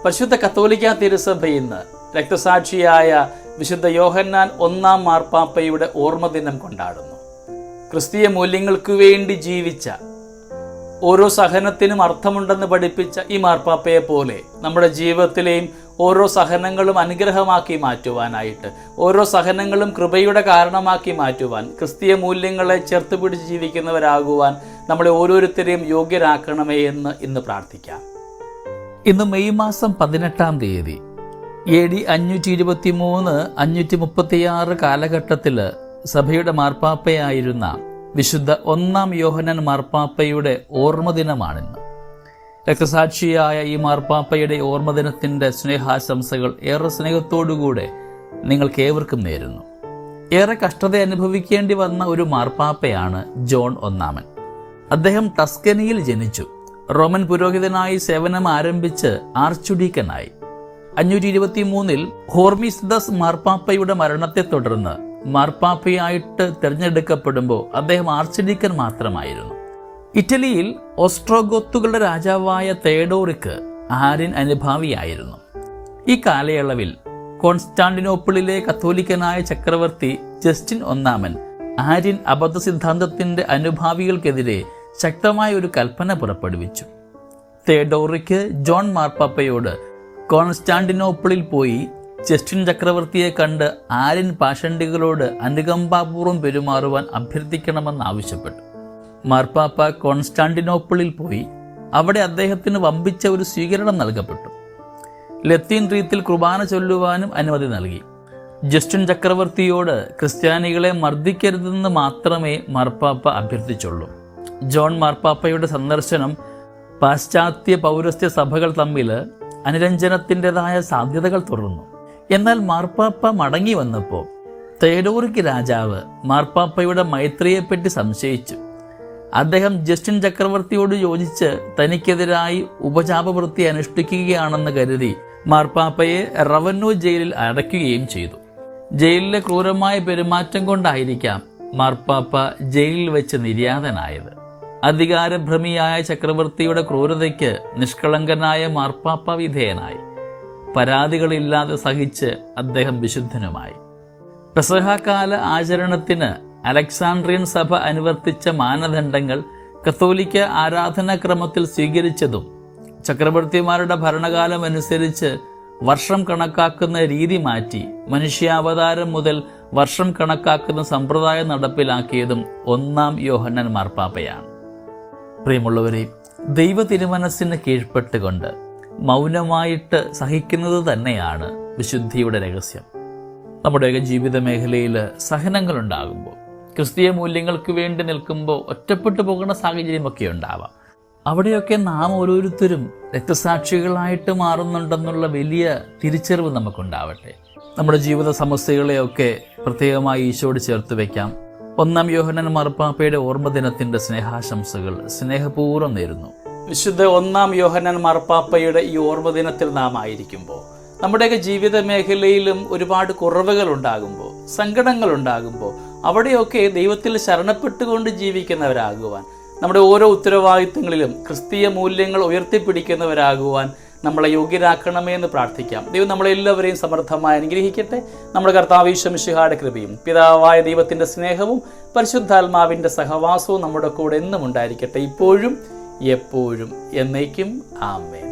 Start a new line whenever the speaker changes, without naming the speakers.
പരിശുദ്ധ കത്തോലിക്ക തിരുസഭ ഇന്ന് രക്തസാക്ഷിയായ വിശുദ്ധ യോഹന്നാൻ ഒന്നാം മാർപ്പാപ്പയുടെ ഓർമ്മ ദിനം കൊണ്ടാടുന്നു. ക്രിസ്തീയ മൂല്യങ്ങൾക്ക് വേണ്ടി ജീവിച്ച ഓരോ സഹനത്തിനും അർത്ഥമുണ്ടെന്ന് പഠിപ്പിച്ച ഈ മാർപ്പാപ്പയെ പോലെ നമ്മുടെ ജീവിതത്തിലെയും ഓരോ സഹനങ്ങളും അനുഗ്രഹമാക്കി മാറ്റുവാനായിട്ട് ഓരോ സഹനങ്ങളും കൃപയുടെ കാരണമാക്കി മാറ്റുവാൻ ക്രിസ്തീയ മൂല്യങ്ങളെ ചേർത്ത് പിടിച്ച് ജീവിക്കുന്നവരാകുവാൻ നമ്മളെ ഓരോരുത്തരെയും യോഗ്യരാക്കണമേ എന്ന് ഇന്ന് പ്രാർത്ഥിക്കാം. ഇന്ന് മെയ് മാസം പതിനെട്ടാം തീയതി. എ ഡി അഞ്ഞൂറ്റി ഇരുപത്തി മൂന്ന് അഞ്ഞൂറ്റി മുപ്പത്തിയാറ് കാലഘട്ടത്തിൽ സഭയുടെ മാർപ്പാപ്പയായിരുന്ന വിശുദ്ധ ഒന്നാം യോഹനൻ മാർപ്പാപ്പയുടെ ഓർമ്മ ദിനമാണിന്ന് രക്തസാക്ഷിയായ ഈ മാർപ്പാപ്പയുടെ ഓർമ്മ ദിനത്തിന്റെ സ്നേഹാശംസകൾ ഏറെ സ്നേഹത്തോടുകൂടെ നിങ്ങൾക്ക് ഏവർക്കും നേരുന്നു. ഏറെ കഷ്ടത അനുഭവിക്കേണ്ടി വന്ന ഒരു മാർപ്പാപ്പയാണ് ജോൺ ഒന്നാമൻ. അദ്ദേഹം ടസ്കനിയിൽ ജനിച്ചു. റോമൻ പുരോഹിതനായി സേവനം ആരംഭിച്ച് ആർച്ചുഡീക്കനായി. അഞ്ഞൂറ്റി ഇരുപത്തി മൂന്നിൽ ഹോർമിസ്ദസ് മാർപ്പാപ്പയുടെ മരണത്തെ തുടർന്ന് മാർപ്പാപ്പയായിട്ട് തിരഞ്ഞെടുക്കപ്പെടുമ്പോൾ അദ്ദേഹം ആർച്ചുഡീക്കൻ മാത്രമായിരുന്നു. ഇറ്റലിയിൽ ഓസ്ട്രോഗോത്തുകളുടെ രാജാവായ തേഡോറിക്ക് ആര്യൻ അനുഭാവിയായിരുന്നു. ഈ കാലയളവിൽ കോൺസ്റ്റാന്റിനോപ്പിളിലെ കത്തോലിക്കനായ ചക്രവർത്തി ജസ്റ്റിൻ ഒന്നാമൻ ആര്യൻ അബദ്ധ സിദ്ധാന്തത്തിന്റെ അനുഭാവികൾക്കെതിരെ ശക്തമായ ഒരു കൽപ്പന പുറപ്പെടുവിച്ചു. തേഡോറിക്ക് ജോൺ മാർപ്പാപ്പയോട് കോൺസ്റ്റാന്റിനോപ്പിളിൽ പോയി ജസ്റ്റിൻ ചക്രവർത്തിയെ കണ്ട് ആര്യൻ പാഷണ്ടികളോട് അനുകമ്പാപൂർവം പെരുമാറുവാൻ അഭ്യർത്ഥിക്കണമെന്ന് ആവശ്യപ്പെട്ടു. മാർപ്പാപ്പ കോൺസ്റ്റാന്റിനോപ്പിളിൽ പോയി അവിടെ അദ്ദേഹത്തിന് വമ്പിച്ച ഒരു സ്വീകരണം നൽകപ്പെട്ടു. ലത്തീൻ റീത്തിൽ കുർബാന ചൊല്ലുവാനും അനുമതി നൽകി. ജസ്റ്റിൻ ചക്രവർത്തിയോട് ക്രിസ്ത്യാനികളെ മർദ്ദിക്കരുതെന്ന് മാത്രമേ മാർപ്പാപ്പ അഭ്യർത്ഥിച്ചുള്ളൂ. ജോൺ മാർപ്പാപ്പയുടെ സന്ദർശനം പാശ്ചാത്യ പൗരസ്ത്യ സഭകൾ തമ്മിൽ അനുരഞ്ജനത്തിന്റെതായ സാധ്യതകൾ തുറന്നു എന്നാൽ മാർപ്പാപ്പ മടങ്ങി വന്നപ്പോൾ തേഡോറിക്ക് രാജാവ് മാർപ്പാപ്പയുടെ മൈത്രിയെപ്പറ്റി സംശയിച്ചു. അദ്ദേഹം ജസ്റ്റിൻ ചക്രവർത്തിയോട് യോജിച്ച് തനിക്കെതിരായി ഉപചാപവൃത്തി അനുഷ്ഠിക്കുകയാണെന്ന് കരുതി മാർപ്പാപ്പയെ റവന്യൂ ജയിലിൽ അടയ്ക്കുകയും ചെയ്തു. ജയിലിലെ ക്രൂരമായ പെരുമാറ്റം കൊണ്ടായിരിക്കാം മാർപ്പാപ്പ ജയിലിൽ വെച്ച് നിര്യാതനായത്. അധികാരഭ്രമിയായ ചക്രവർത്തിയുടെ ക്രൂരതയ്ക്ക് നിഷ്കളങ്കനായ മാർപ്പാപ്പ വിധേയനായി. പരാതികളില്ലാതെ സഹിച്ച് അദ്ദേഹം വിശുദ്ധനുമായി. പ്രസഹകാല ആചരണത്തിന് അലക്സാണ്ട്രിയൻ സഭ അനുവർത്തിച്ച മാനദണ്ഡങ്ങൾ കത്തോലിക്ക ആരാധനാക്രമത്തിൽ സ്വീകരിച്ചതും ചക്രവർത്തിമാരുടെ ഭരണകാലം അനുസരിച്ച് വർഷം കണക്കാക്കുന്ന രീതി മാറ്റി മനുഷ്യാവതാരം മുതൽ വർഷം കണക്കാക്കുന്ന സമ്പ്രദായം നടപ്പിലാക്കിയതും ഒന്നാം യോഹന്നൻ മാർപ്പാപ്പയാണ്. പ്രിയമുള്ളവരെ ദൈവ തിരുമനസ്സിന് കീഴ്പ്പെട്ടുകൊണ്ട് മൗനമായിട്ട് സഹിക്കുന്നത് തന്നെയാണ് വിശുദ്ധിയുടെ രഹസ്യം. നമ്മുടെയൊക്കെ ജീവിത മേഖലയിൽ സഹനങ്ങളുണ്ടാകുമ്പോൾ ക്രിസ്തീയ മൂല്യങ്ങൾക്ക് വേണ്ടി നിൽക്കുമ്പോൾ ഒറ്റപ്പെട്ടു പോകുന്ന സാഹചര്യമൊക്കെ ഉണ്ടാവാം. അവിടെയൊക്കെ നാം ഓരോരുത്തരും രക്തസാക്ഷികളായിട്ട് മാറുന്നുണ്ടെന്നുള്ള വലിയ തിരിച്ചറിവ് നമുക്കുണ്ടാവട്ടെ. നമ്മുടെ ജീവിത സമസ്യകളെയൊക്കെ പ്രത്യേകമായി ഈശോട് ചേർത്ത് വയ്ക്കാം. ഒന്നാം യോഹനൻ മാർപ്പാപ്പയുടെ ഓർമ്മ ദിനത്തിന്റെ സ്നേഹാശംസകൾ സ്നേഹപൂർവം നേരുന്നു. വിശുദ്ധ ഒന്നാം യോഹനൻ മാർപ്പാപ്പയുടെ ഈ ഓർമ്മ ദിനത്തിൽ നാം ആയിരിക്കുമ്പോൾ നമ്മുടെയൊക്കെ ജീവിത മേഖലയിലും ഒരുപാട് കുറവുകൾ ഉണ്ടാകുമ്പോൾ സങ്കടങ്ങൾ ഉണ്ടാകുമ്പോൾ അവിടെയൊക്കെ ദൈവത്തിൽ ശരണപ്പെട്ടുകൊണ്ട് ജീവിക്കുന്നവരാകുവാൻ നമ്മുടെ ഓരോ ഉത്തരവാദിത്തങ്ങളിലും ക്രിസ്തീയ മൂല്യങ്ങൾ ഉയർത്തിപ്പിടിക്കുന്നവരാകുവാൻ നമ്മളെ യോഗ്യരാക്കണമേ എന്ന് പ്രാർത്ഥിക്കാം. ദൈവം നമ്മളെല്ലാവരെയും സമർത്ഥമായി അനുഗ്രഹിക്കട്ടെ. നമ്മുടെ കർത്താവീശ്വമിശിഹായുടെ കൃപയും പിതാവായ ദൈവത്തിന്റെ സ്നേഹവും പരിശുദ്ധാത്മാവിന്റെ സഹവാസവും നമ്മുടെ കൂടെ എന്നും ഉണ്ടായിരിക്കട്ടെ ഇപ്പോഴും എപ്പോഴും എന്നേക്കും. ആമേൻ.